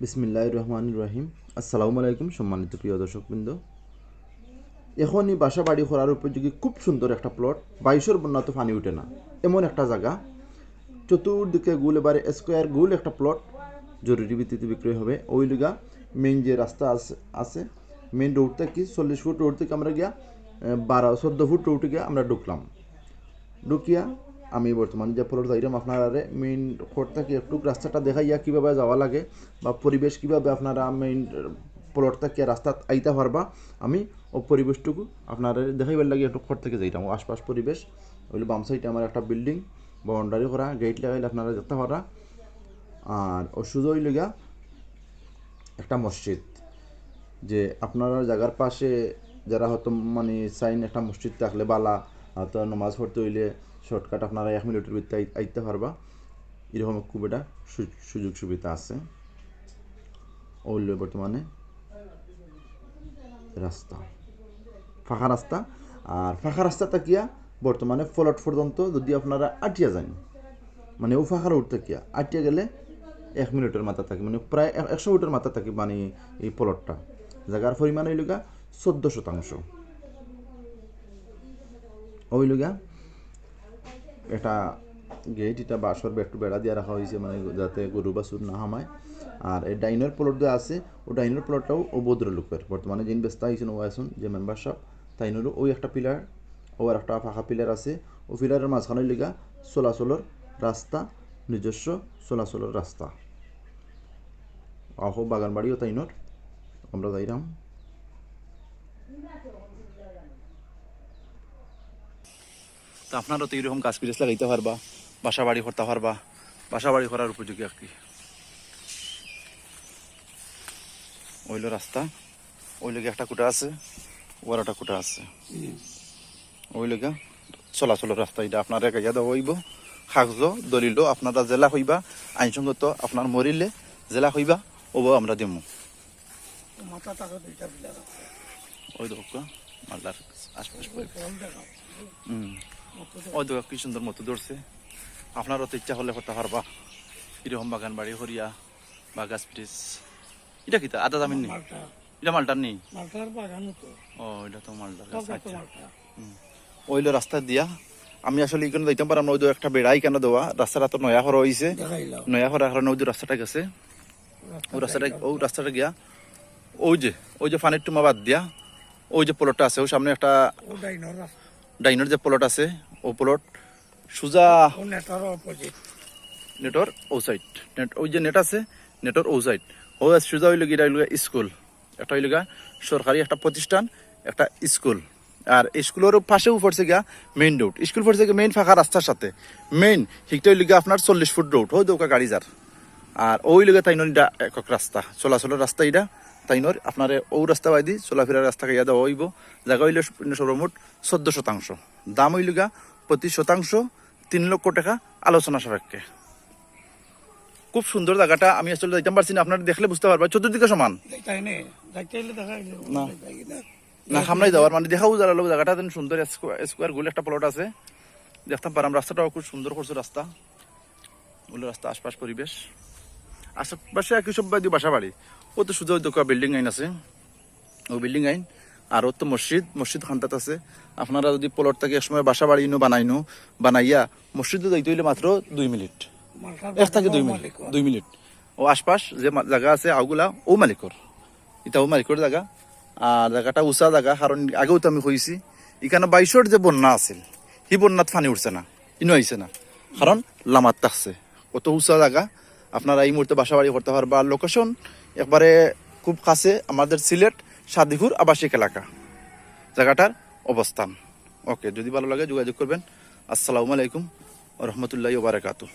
বিসমিল্লাহ রহমান রহিম আসসালামু আলাইকুম সম্মানিত প্রিয় দর্শকবৃন্দ। এখনই বাসা বাড়ি করার উপযোগী খুব সুন্দর একটা প্লট বাইশের বন্যা তো পানি উঠে না। এমন একটা জায়গা, চতুর্দিকে গুল, এবারে স্কোয়ার গুল একটা প্লট জরুরি ভিত্তিতে বিক্রয় হবে। ওই লিগা মেইন যে রাস্তা আছে আছে মেইন রোড থেকে চল্লিশ ফুট রোড থেকে আমরা গিয়া বারো, চোদ্দ ফুট রোডে গিয়া আমরা ঢুকলাম। ঢুকিয়া আমি বর্তমানে যে ফ্লোর যাইলাম আপনারা মেইন কোর্ট থেকে একটু রাস্তাটা দেখাইয়া কীভাবে যাওয়া লাগে বা পরিবেশ কীভাবে আপনারা মেইন প্লট থেকে রাস্তা আইতে পারবা, আমি ও পরিবেশটুকু আপনারা দেখাইবার লাগে একটু খড় থেকে যাইতাম। আশপাশ পরিবেশ ওইগুলো বাম সাইডে আমার একটা বিল্ডিং বাউন্ডারি করা গেট লাগাইলে আপনারা দেখতে পারা। আর ও সুযোগ লগা একটা মসজিদ, যে আপনারা জায়গার পাশে যারা হয়তো মানে সাইন একটা মসজিদ থাকলে, বালা, হয়তো নামাজ পড়তে হইলে শর্টকাট আপনারা এক মিনিটের ভিতরে আইতে পারবা। এরকম খুব একটা সু- সুযোগ সুবিধা আছে। ওইল বর্তমানে রাস্তা। ফাঁকা রাস্তা। আর ফাঁকা রাস্তা তাকিয়া বর্তমানে ফলট পর্যন্ত যদি আপনারা আটিয়া যান মানে ও ফাঁকা রোড থাকিয়া আটিয়া গেলে এক মিনিটের মাথা থাকে মানে প্রায় এক- একশো মিটার মাথা থাকে মানে এই প্লটটা জায়গার পরিমাণ হইলগা চোদ্দ শতাংশ ওইলগা এটা গেট, এটা বাঁশর একটু বেড়া দিয়ে রাখা হয়েছে মানে যাতে গরু বাছুর না হামায়। আর এই ডাইনার প্লট যে আছে, ও ডাইনার প্লটটাও ও ভদ্রলোকের বর্তমানে যিনি ব্যস্ত হয়েছেন ও আসুন যে মেম্বারশিপ তাইনেরও ওই একটা পিলার ও আর একটা ফাঁকা পিলার আছে। ও পিলারের মাঝখানে লিগা চলাচলের রাস্তা, নিজস্ব চলাচলের রাস্তা। আহ বাগানবাড়িও তাইনর, আমরা যাইরাম। তো আপনারও তো এরকম গাছ পিরিস লাগাইতে পারবা, বাসা বাড়ি করতে পারবা, বাসা বাড়ি করার উপযোগী আর কি। ওইলো রাস্তা, ওই লোকে একটা কুটা আছে, ওর একটা কুটা আছে। ওই লোকে চলাচলের রাস্তা এটা আপনার একা দেওয়া হইব, কাগজ, দলিল, আপনারা জেলা হইবা, আইনসঙ্গত আপনার মরিলে জেলা হইবা, ওব আমরা দিমু। মাথা টাকা দুইটা আছে ওই দেখো, মালদার আশপাশ হুম। দেখো কি সুন্দর মতো ধরছে আপনারও তো ইচ্ছা হলে করতে পারবা। এরকম বাগান বাড়ি হরিয়া বা গাছ ব্রিজ। এটা কি তা? আদা দামিন নেই? এটা মালটার নেই? মালটার বাগানও তো। ও এটা তো মালটার আচ্ছা। ওইলো রাস্তা দিয়া। আমি আসলে এখানে যাইতাম পারাম ওই একটা বেড়াই কেন দেওয়া? রাস্তাটা তো নয়া করা হয়েছে নয়া করার কারণে ওই রাস্তাটা গেছে। ওই রাস্তাটা ওই রাস্তাটা গিয়া ওই যে ওই যে ফানির টুমা বাদ দিয়া ওই যে প্লটটা আছে ওই সামনে একটা ও ডাইনর যে প্লট আছে ও প্লট সুজা নেটার ও সাইড নেট ওই যে নেট আছে নেটর ও সাইড ও সুজা হইল গিয়ে হইল স্কুল একটা হইল সরকারি একটা প্রতিষ্ঠান একটা স্কুল আর স্কুলের পাশেও পড়ছে গিয়া মেইন রোড স্কুল পড়ছে গিয়া মেইন ফাঁকা রাস্তার সাথে মেইন ঠিকটা হইল গিয়া আপনার চল্লিশ ফুট রোড হয় দৌকা গাড়ি যার আর ওই লগে তাইনর এটা একক রাস্তা চলাচলের রাস্তা এটা তাইনর আপনার ও রাস্তা বাইদি চলাফেরার রাস্তা ইয়া দেওয়া হইব জায়গা হইলে সর্বমোট চোদ্দ শতাংশ দাম হইল গা প্রতি শতাংশ তিন লক্ষ টাকা আলোচনা সাপেক্ষে। খুব সুন্দর জায়গাটা আমি আসলে যাইতাম পারছি না আপনারা দেখলে বুঝতে পারবেন। চতুর্দিকে সমান। নে। সামলাই যাওয়ার মানে দেখাও যারা লোক জায়গাটা সুন্দর স্কোয়ারগুলো একটা প্লট আছে। দেখতাম পারাম রাস্তাটাও খুব সুন্দর করছে রাস্তা। ওগুলো রাস্তা আশপাশ পরিবেশ। আশেপাশে একই সব বাসা বাড়ি ও তো দোকা বিল্ডিং আইন আছে। ও বিল্ডিং আইন আর তো মসজিদ মসজিদ খান্তাত আছে। আপনারা যদি প্লট থেকে সময় বাসা বাড়ি নো বানাইনো বানাইয়া মসজিদে যাইতে হইলে মাত্র দুই মিনিট। এক থেকে দুই মিনিট দুই মিনিট। ও আশপাশ যে জায়গা আছে আগুলা ও মালিকর। এটা ও মালিকর জায়গা আর জায়গাটা উঁচা জায়গা কারণ আগেও তো আমি কইছি এখানে বাইশর যে বন্যা আছিল সেই বন্যাত পানি উঠছে না ইনো আইছে না। কারণ লামাত থাকছে কত উঁচা জায়গা আপনারা এই মুহূর্তে বাসা বাড়ি করতে পারবা। লোকেশন একবারে খুব কাছে আমাদের সিলেট সাদিপুর আবাসিক এলাকা। জায়গাটার অবস্থান। ওকে, যদি ভালো লাগে যোগাযোগ করবেন। আসসালামু আলাইকুম রহমতুল্লাহ বারাকাতু